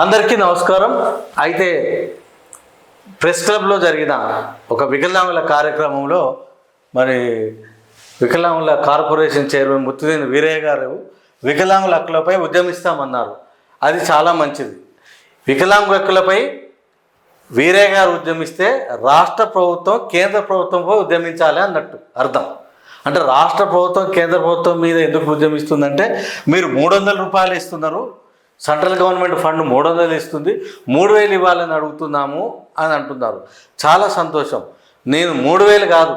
అందరికీ నమస్కారం. అయితే ప్రెస్ క్లబ్లో జరిగిన ఒక వికలాంగుల కార్యక్రమంలో మరి వికలాంగుల కార్పొరేషన్ చైర్మన్ ముత్తుదేని వీరయ్య గారు వికలాంగుల హక్కులపై ఉద్యమిస్తామన్నారు. అది చాలా మంచిది. వికలాంగుల హక్కులపై వీరయ్య గారు ఉద్యమిస్తే రాష్ట్ర ప్రభుత్వం కేంద్ర ప్రభుత్వంపై ఉద్యమించాలి అన్నట్టు అర్థం. అంటే రాష్ట్ర ప్రభుత్వం కేంద్ర ప్రభుత్వం మీద ఎందుకు ఉద్యమిస్తుందంటే మీరు మూడు వందల రూపాయలు ఇస్తున్నారు సెంట్రల్ గవర్నమెంట్ ఫండ్ మూడు వందలు ఇస్తుంది మూడు వేలు ఇవ్వాలని అడుగుతున్నాము అని అంటున్నారు. చాలా సంతోషం. నేను మూడు వేలు కాదు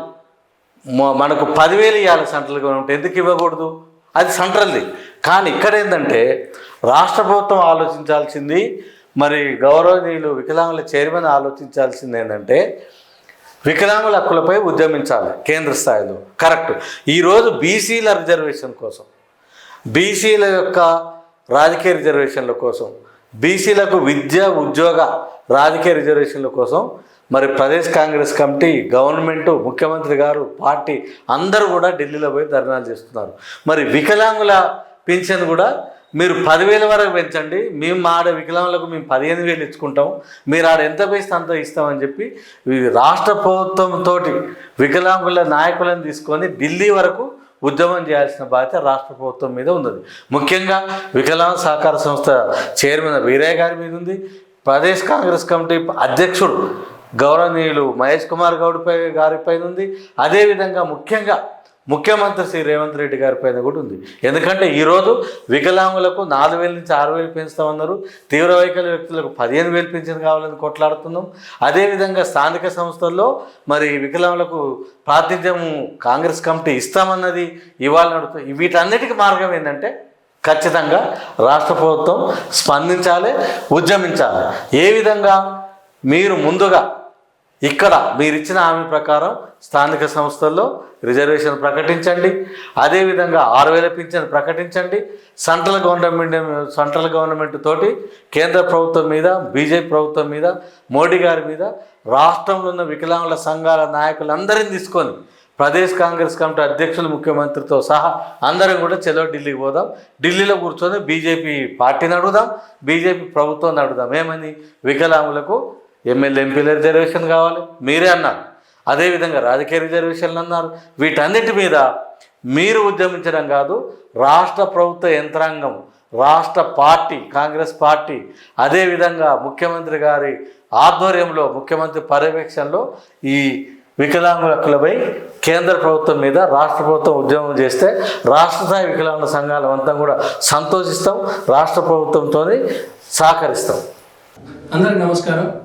మనకు పదివేలు ఇవ్వాలి సెంట్రల్ గవర్నమెంట్. ఎందుకు ఇవ్వకూడదు? అది సెంట్రల్ది. కానీ ఇక్కడ ఏంటంటే రాష్ట్ర ప్రభుత్వం ఆలోచించాల్సింది మరి గౌరవనీయులు వికలాంగుల చైర్మన్ ఆలోచించాల్సింది ఏంటంటే వికలాంగుల హక్కులపై ఉద్యమించాలి కేంద్ర స్థాయిలో. కరెక్ట్. ఈరోజు బీసీల రిజర్వేషన్ కోసం. బీసీల యొక్క రాజకీయ రిజర్వేషన్ల కోసం బీసీలకు విద్య ఉద్యోగ రాజకీయ రిజర్వేషన్ల కోసం మరి ప్రదేశ్ కాంగ్రెస్ కమిటీ గవర్నమెంట్ ముఖ్యమంత్రి గారు పార్టీ అందరూ కూడా ఢిల్లీలో పోయి ధర్నాలు చేస్తున్నారు. మరి వికలాంగుల పింఛన్ కూడా మీరు పదివేల వరకు పెంచండి. మేము మా ఆడ వికలాంగులకు మేము పదిహేను వేలు ఇచ్చుకుంటాం. మీరు ఆడ ఎంత వేస్తే అంత ఇస్తామని చెప్పి రాష్ట్ర ప్రభుత్వంతో వికలాంగుల నాయకులను తీసుకొని ఢిల్లీ వరకు ఉద్యమం చేయాల్సిన బాధ్యత రాష్ట్ర ప్రభుత్వం మీద ఉన్నది. ముఖ్యంగా వికలాంగ సహకార సంస్థ చైర్మన్ వీరయ్య గారి మీద ఉంది. ప్రదేశ్ కాంగ్రెస్ కమిటీ అధ్యక్షుడు గౌరవనీయులు మహేష్ కుమార్ గౌడ్ పై ఉంది. అదేవిధంగా ముఖ్యంగా ముఖ్యమంత్రి శ్రీ రేవంత్ రెడ్డి గారి పైన కూడా ఉంది. ఎందుకంటే ఈరోజు వికలాంగులకు నాలుగు వేల నుంచి ఆరు వేలు పెంచుతామన్నారు. తీవ్ర వైకల్య వ్యక్తులకు పదిహేను వేలు పెంచిన కావాలని కొట్లాడుతున్నాం. అదేవిధంగా స్థానిక సంస్థల్లో మరి వికలాంగులకు ప్రాతినిధ్యం కాంగ్రెస్ కమిటీ ఇస్తామన్నది ఇవాళ అడుగుతుంది వీటన్నిటికీ మార్గం ఏంటంటే ఖచ్చితంగా రాష్ట్ర ప్రభుత్వం స్పందించాలి ఉద్యమించాలి. ఏ విధంగా మీరు ముందుగా ఇక్కడ మీరిచ్చిన హామీ ప్రకారం స్థానిక సంస్థల్లో రిజర్వేషన్ ప్రకటించండి. అదేవిధంగా ఆరు వేల పింఛన్ ప్రకటించండి. సెంట్రల్ గవర్నమెంట్ సెంట్రల్ గవర్నమెంట్ తోటి కేంద్ర ప్రభుత్వం మీద బీజేపీ ప్రభుత్వం మీద మోడీ గారి మీద రాష్ట్రంలో ఉన్న వికలాంగుల సంఘాల నాయకులందరినీ తీసుకొని ప్రదేశ్ కాంగ్రెస్ కమిటీ అధ్యక్షులు ముఖ్యమంత్రితో సహా అందరం కూడా చెలో ఢిల్లీకి పోదాం. ఢిల్లీలో కూర్చొని బీజేపీ పార్టీని అడుగుదాం బీజేపీ ప్రభుత్వాన్ని అడుగుదాం. ఏమని? వికలాంగులకు ఎమ్మెల్యే ఎంపీల రిజర్వేషన్ కావాలి. మీరే అన్నారు. అదేవిధంగా రాజకీయ రిజర్వేషన్లు అన్నారు. వీటన్నిటి మీద మీరు ఉద్యమించడం కాదు రాష్ట్ర ప్రభుత్వ యంత్రాంగం రాష్ట్ర పార్టీ కాంగ్రెస్ పార్టీ అదేవిధంగా ముఖ్యమంత్రి గారి ఆధ్వర్యంలో ముఖ్యమంత్రి పర్యవేక్షణలో ఈ వికలాంగుల హక్కులపై కేంద్ర ప్రభుత్వం మీద రాష్ట్ర ప్రభుత్వం ఉద్యమం చేస్తే రాష్ట్ర స్థాయి వికలాంగుల సంఘాలు అంతా కూడా సంతోషిస్తాం రాష్ట్ర ప్రభుత్వంతో సహకరిస్తాం. అందరికి నమస్కారం.